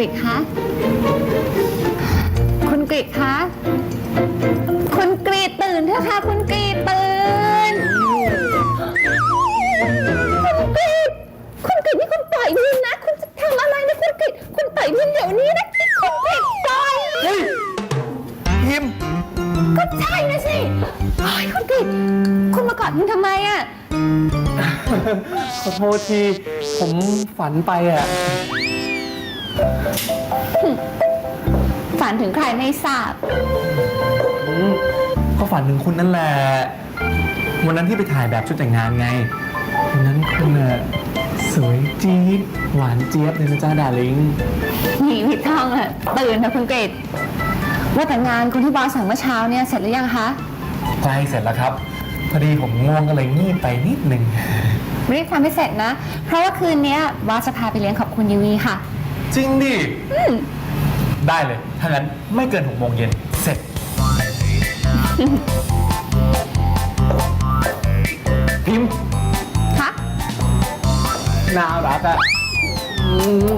ริตคะคุณกริตคะคุณกรีดตื่นเถอะค่ะ คุณกรีดตื่นคุณกรีดคุณกรีดนี่คุณปล่อยวินนะ คุณจะทำอะไรนะคุณกรีดคุณปล่อยวินเดี๋ยวนี้นะคุณกรีดปล่อยเฮ้ยพิมพ์ก็ใช่นะสิโอ้ยคุณกรีดคุณมากอดวินทำไมอะขอโทษที ผมฝันไปอะ ฝันถึงใครไม่ทราบ อืมก็ฝันถึงคุณนั่นแหละ วันนั้นที่ไปถ่ายแบบชุดแต่งงานไง วันนั้นคุณน่ะสวยจี๊ดหวานเจี๊ยบเลยนะจ้าดาริงหนีผิดท่องอะตื่นนะคุณกริตว่าแต่งานคุณที่บอสสั่งเมื่อเช้าเนี่ยเสร็จหรือยังคะ ใกล้เสร็จแล้วครับ พอดีผมง่วงก็เลยงีบไปนิดนึง รีบทำให้เสร็จนะ เพราะว่าคืนเนี้ยบอสจะพาไปเลี้ยงขอบคุณยูวีค่ะ จริงดิได้เลย ถ้างั้นไม่เกินหกโมงเย็นเสร็จ พิมพ์คะน่ารักอะอืม